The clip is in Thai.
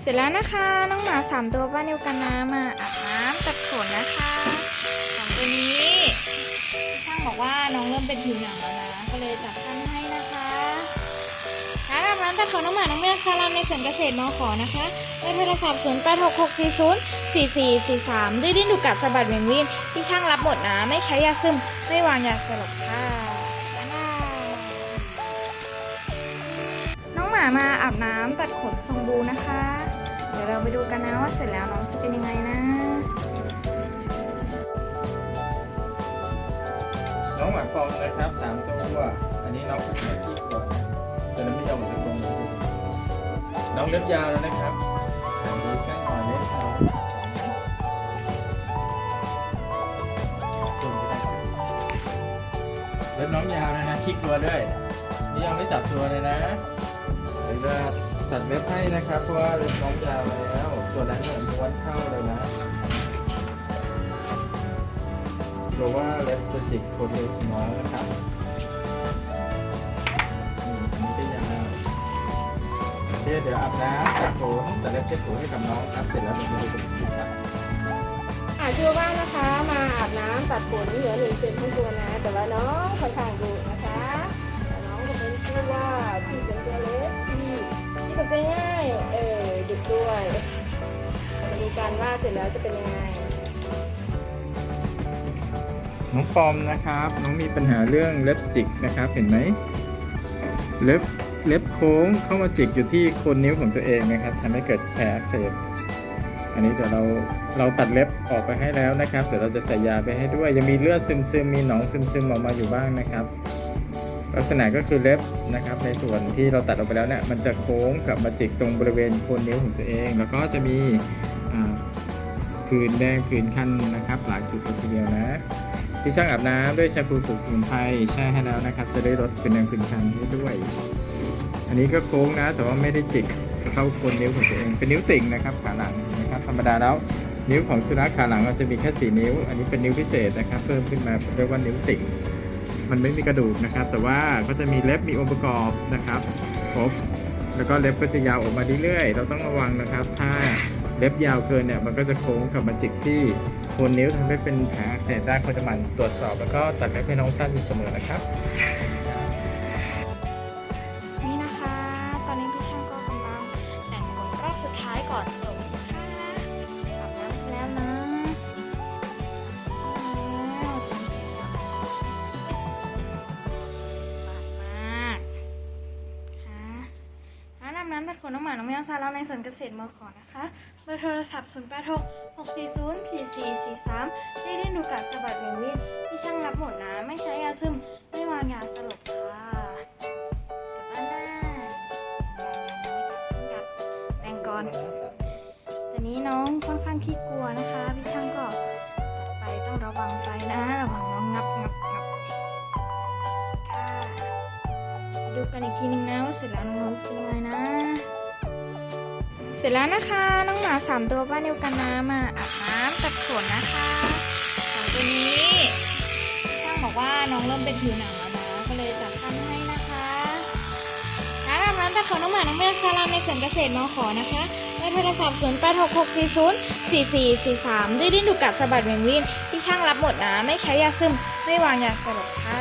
เสร็จแล้วนะคะ น้องหมาสามตัวป้านิวกันน้ำมาอาบน้ำตัดขนนะคะสองตัวนี้ช่างบอกว่าน้องเริ่มเป็นผิวหนังแล้วนะ ก็เลยตัดสั้นให้นะคะการอาบน้ำตัดขนน้องหมาน้องแมวซาลามในสวนเกษตรมอขอนะคะเบอร์โทรศัพท์ 0 8 6 6 4 0 4 4 4 3ดื้อดิ้นดุกัดสะบัดเหวียงวินที่ช่างรับหมดนะ ไม่ใช้ยาซึมไม่วางยาสลบค่ะ หมามาอาบน้ำตัดขนทรงบูนะคะ เดี๋ยวเราไปดูกันนะว่าเสร็จแล้วน้องจะเป็นยังไงนะ น้องหมาปอมนะครับสามตัว อันนี้น้องเป็นแค่ที่ตัวนะแต่นั้นไม่ยอมจากกรงน้องเล็บยาวแล้วนะครับดูใกล้หน่อยเล็บเขาซูมไปได้ครับเล็บน้องยาวนะนะคลิกตัวด้วยนี่ยังไม่จับตัวเลยนะ ดี๋ยวจะตัดเล็บให้นะครับ เพราะว่าเล็บน้องยาวแล้วตัวนั้นเนี่ยม้วนเข้าเลยนะกลัวว่าเล็บจะจิกคนเดียวของน้องนะครับอืมอันนี้ก็ยาวโอเคเดี๋ยวอาบน้ำตัดผมตัดเล็บเช็ดถูให้กับน้องครับ เสร็จแล้วเดี๋ยวมาดูกันอีกทีครับค่ะชื่อว่านะคะมาอาบน้ำตัดขนเหลือหนึ่งเซนทั้งตัวนะ แต่ว่าน้องค่อนข้างดุนะคะแต่น้องก็เป็นชื่อว่าที่เป็นตัวเล็ก ที่ที่ตกใจง่ายเออดุด้วยมาดูกันว่าเสร็จแล้วจะเป็นยังไง น้องปอมนะครับ น้องมีปัญหาเรื่องเล็บจิกนะครับ เห็นไหมเล็บเล็บโค้งเข้ามาจิกอยู่ที่โคนนิ้วของตัวเองนะครับทำให้เกิดแผลอักเสบอันนี้เดี๋ยวเราเราตัดเล็บออกไปให้แล้วนะครับ เดี๋ยวเราจะใส่ยาไปให้ด้วย ยังมีเลือดซึมซึมมีหนองซึมซึมออกมาอยู่บ้างนะครับ ลักษณะก็คือเล็บนะครับ ในส่วนที่เราตัดออกไปแล้วเนี่ยมันจะโค้งกลับมาจิกตรงบริเวณโคนนิ้วของตัวเอง แล้วก็จะมีผื่นแดงผื่นคันนะครับ หลายจุดเลยทีเดียวนะที่ช่างอาบน้ำด้วยแชมพูสูตรสมุนไพรแช่ให้แล้วนะครับ จะได้ลดเป็นแดงผื่นคันให้ด้วย อันนี้ก็โค้งนะ แต่ว่าไม่ได้จิกเข้าโคนนิ้วของตัวเอง เป็นนิ้วติ่งนะครับขาหลังนะครับธรรมดาแล้วนิ้วของสุนัขขาหลังเราจะมีแค่สี่นิ้ว อันนี้เป็นนิ้วพิเศษนะครับ เพิ่มขึ้นมาเรียกว่านิ้วติ่ง มันไม่มีกระดูกนะครับ แต่ว่าก็จะมีเล็บมีองค์ประกอบนะครับครบแล้วก็เล็บก็จะยาวออกมาเรื่อยๆเราต้องระวังนะครับ ถ้าเล็บยาวเกินเนี่ยมันก็จะโค้งกับมาจิกที่โคนนิ้วทำให้เป็นแผลเสบได้ควรจะหมั่นตรวจสอบแล้วก็ตัดเล็บให้น้องสั้นอยู่เสมอนะครับ นี่นะคะ ตอนนี้พี่ช่างก็กำลังแต่งขนรอบสุดท้ายก่อนานอาบน้ำตัดขนน้องหมา น้องแมวซาลาในสวนเกษตรมอขอนะคะเบอร์โทรศัพท์ 0 8 6 6 4 0 4 4 4 3ได้เล่นดูกัดสะบัดเวียงวินที่ช่างรับหมดนะ ไม่ใช้ยาซึม ไม่วางยาสลบค่ะกลับบ้านได้กับแบงกอนแต่นี้น้องค่อนข้างขี้กลัวนะคะ พี่ช่างก็ตัดไปต้องระวังใจนะระวังน้องงับงับงับค่ะดูกันอีกทีนึงนะว่าเสร็จแล้วน้องๆจะเป็นยังไงนะ เสร็จแล้วนะคะ น้องหมาสามตัวป้านิวกันน้ำมาอาบน้ำตัดขนนะคะสองตัวนี้ ช่างบอกว่าน้องเริ่มเป็นผิวหนังแล้วนะก็เลยตัดสั้นให้นะคะร้านอาบน้ำตัดขนน้องหมาน้องแมวซาลามในสวนเกษตรมอขอนะคะเบอร์โทรศัพท์0 8 6 6 4 0 4 4 4 3ดื้อดิ้นดุกัดสะบัดเวงวินที่ช่างรับหมดนะ ไม่ใช้ยาซึม ไม่วางยาสลบค่ะ